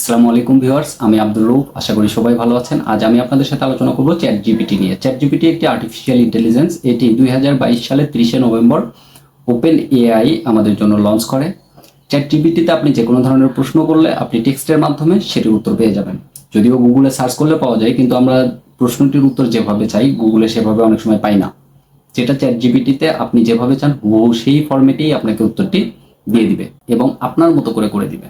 আসসালামু আলাইকুম ভিউয়ার্স, আমি আব্দুল রৌফ আশা করি সবাই ভালো আছেন। আজ আমি আপনাদের সাথে আলোচনা করব চ্যাট জিপিটি নিয়ে। চ্যাট জিপিটি একটি আর্টিফিশিয়াল ইন্টেলিজেন্স এটি দুই সালের তিরিশে নভেম্বর ওপেন এআই আমাদের জন্য লঞ্চ করে। চ্যাট জিপিটিতে আপনি যে কোনো ধরনের প্রশ্ন করলে আপনি টেক্সটের মাধ্যমে সেটির উত্তর পেয়ে যাবেন। যদিও গুগলে সার্চ করলে পাওয়া যায়, কিন্তু আমরা প্রশ্নটির উত্তর যেভাবে চাই, গুগলে সেভাবে অনেক সময় পাই না। যেটা চ্যাট জিপিটিতে আপনি যেভাবে চান, হুবহু সেই ফর্মেটেই আপনাকে উত্তরটি দিয়ে দিবে এবং আপনার মতো করে করে দিবে।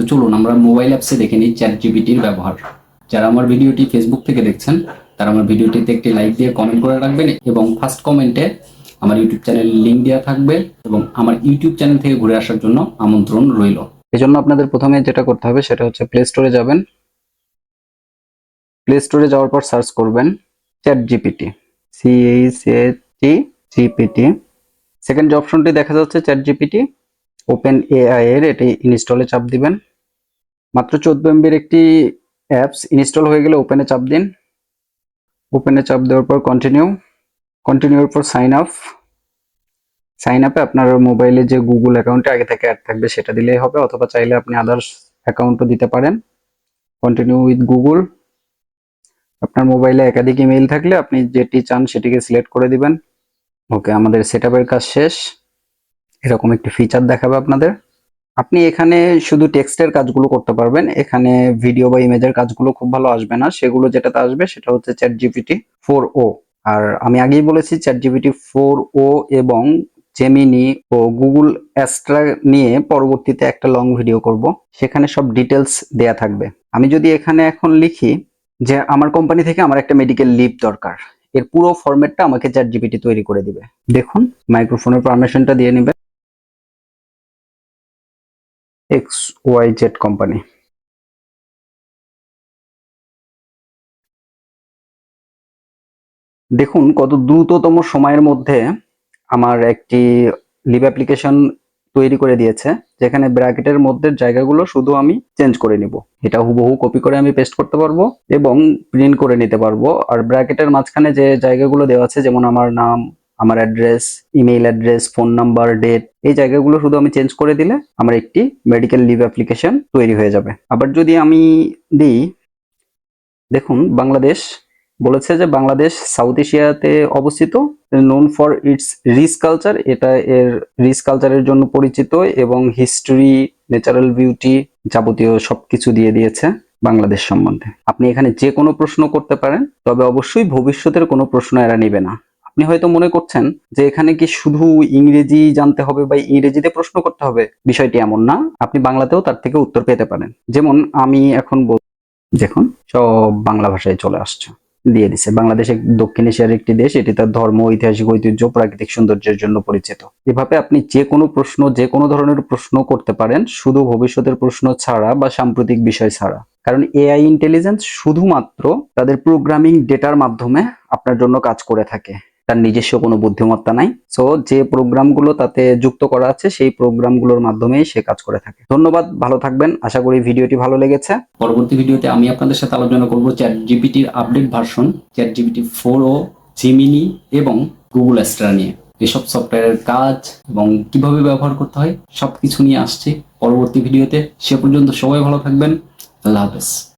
তো চলুন আমরা মোবাইল অ্যাপসে দেখে নিই চ্যাট জিপিটির ব্যবহার। যারা আমার ভিডিওটি ফেসবুক থেকে দেখছেন, তারা আমার ভিডিওটিতে একটি লাইক দিয়ে কমেন্ট করে রাখবেন এবং ফার্স্ট কমেন্টে আমার ইউটিউব চ্যানেলের লিঙ্ক দেওয়া থাকবে এবং আমার ইউটিউব চ্যানেল থেকে ঘুরে আসার জন্য আমন্ত্রণ রইল। এই জন্য আপনাদের প্রথমে যেটা করতে হবে সেটা হচ্ছে প্লে স্টোরে যাবেন। প্লে স্টোরে যাওয়ার পর সার্চ করবেন chat GPT CH T GPT second যে অপশনটি দেখা যাচ্ছে চ্যাট জিপিটি ওপেন এআই এর, এটি ইনস্টলে চাপ দিবেন। মাত্র চোদ্দ এমবির একটি অ্যাপস ইনস্টল হয়ে গেলে ওপেনে চাপ দিন। ওপেনে চাপ দেওয়ার পর কন্টিনিউ কন্টিনিউর পর সাইন আপ সাইন আপে আপনার মোবাইলে যে গুগল অ্যাকাউন্টে আগে থেকে অ্যাড থাকবে সেটা দিলেই হবে, অথবা চাইলে আপনি আদার্স অ্যাকাউন্টও দিতে পারেন। কন্টিনিউ উইথ গুগল আপনার মোবাইলে একাধিক ইমেইল থাকলে আপনি যেটি চান সেটিকে সিলেক্ট করে দিবেন। ওকে আমাদের সেট কাজ শেষ। এরকম একটি ফিচার দেখাবে আপনাদের। আপনি এখানে শুধু টেক্সটের কাজগুলো করতে পারবেন। এখানে ভিডিও বা ইমেজের কাজগুলো খুব ভালো আসবে না। সেগুলো যেটাতে আসবে সেটা হচ্ছে চ্যাট জিপিটি ফোর ও আর আমি আগেই বলেছি চ্যাট জিপিটি ফোর ও এবং জেমিনি ও গুগল অ্যাস্ট্রা নিয়ে পরবর্তীতে একটা লং ভিডিও করব। সেখানে সব ডিটেলস দেয়া থাকবে। আমি যদি এখানে এখন লিখি যে আমার কোম্পানি থেকে আমার একটা মেডিকেল লিভ দরকার। এর পুরো ফরম্যাটটা আমাকে চ্যাট জিপিটি তৈরি করে দিবে। দেখুন মাইক্রোফোনের পারমিশনটা দিয়ে নিবে। এক্স ওয়াই জেড কোম্পানি দেখুন, কত দ্রুততম সময়ের মধ্যে আমার একটি লিভ অ্যাপ্লিকেশন তৈরি করে দিয়েছে, যেখানে ব্র্যাকেটের মধ্যে জায়গাগুলো শুধু আমি চেঞ্জ করে নিব। এটা হুবহু কপি করে আমি পেস্ট করতে পারব এবং প্রিন্ট করে নিতে পারব। আর ব্র্যাকেটের মাঝখানে যে জায়গাগুলো দেওয়া আছে, যেমন আমার নাম আমার address email address phone number date এই জায়গাগুলো শুধু আমি চেঞ্জ করে দিলে আমার একটি মেডিকেল লিভ অ্যাপ্লিকেশন তৈরি হয়ে যাবে। আবার যদি আমি দিই, দেখুন বাংলাদেশ বলেছে যে বাংলাদেশ সাউথ এশিয়াতে অবস্থিত known for its rich culture এটা এর রিস কালচারের জন্য পরিচিত এবং হিস্টোরি ন্যাচারাল বিউটি যাবতীয় সবকিছু দিয়ে দিয়েছে বাংলাদেশ সম্বন্ধে। আপনি এখানে যে কোনো প্রশ্ন করতে পারেন, তবে অবশ্যই ভবিষ্যতের কোনো প্রশ্ন এরা নেবে না। আপনি হয়তো মনে করছেন যে এখানে কি শুধু ইংরেজি জানতে হবে বা ইংরেজিতে প্রশ্ন করতে হবে? বিষয়টি এমন না। আপনি বাংলাতেও তার থেকে উত্তর পেতে পারেন। যেমন আমি এখন বল- দেখুন, সব বাংলা ভাষায় চলে আসছে। দিয়ে দিছে। বাংলাদেশ দক্ষিণ এশিয়ার একটি দেশ। এটি তার ধর্ম, ঐতিহাসিক ঐতিহ্য, প্রাকৃতিক সৌন্দর্যের জন্য পরিচিত। এভাবে আপনি যে কোনো প্রশ্ন, যে কোনো ধরনের প্রশ্ন করতে পারেন, শুধু ভবিষ্যতের প্রশ্ন ছাড়া বা সাম্প্রতিক বিষয় ছাড়া। কারণ এআই ইন্টেলিজেন্স শুধুমাত্র তাদের প্রোগ্রামিং ডেটার মাধ্যমে আপনার জন্য কাজ করে থাকে। তার নিজস্ব কোনো বুদ্ধিমত্তা নাই। সো যে প্রোগ্রামগুলো তাতে যুক্ত করা আছে, সেই প্রোগ্রামগুলোর মাধ্যমেই সে কাজ করে থাকে। ধন্যবাদ, ভালো থাকবেন। আশা করি ভিডিওটি ভালো লেগেছে। পরবর্তী ভিডিওতে আমি আপনাদের সাথে আলোচনা করব chat জিপিটির update version chat GPT four o Gemini এবং গুগল অ্যাস্ট্রা নিয়ে। এসব সফটওয়্যারের কাজ এবং কীভাবে ব্যবহার করতে হয়, সবকিছু নিয়ে আসছি। পরবর্তী ভিডিওতে সে পর্যন্ত সবাই ভালো থাকবেন। আল্লাহ হাফেজ।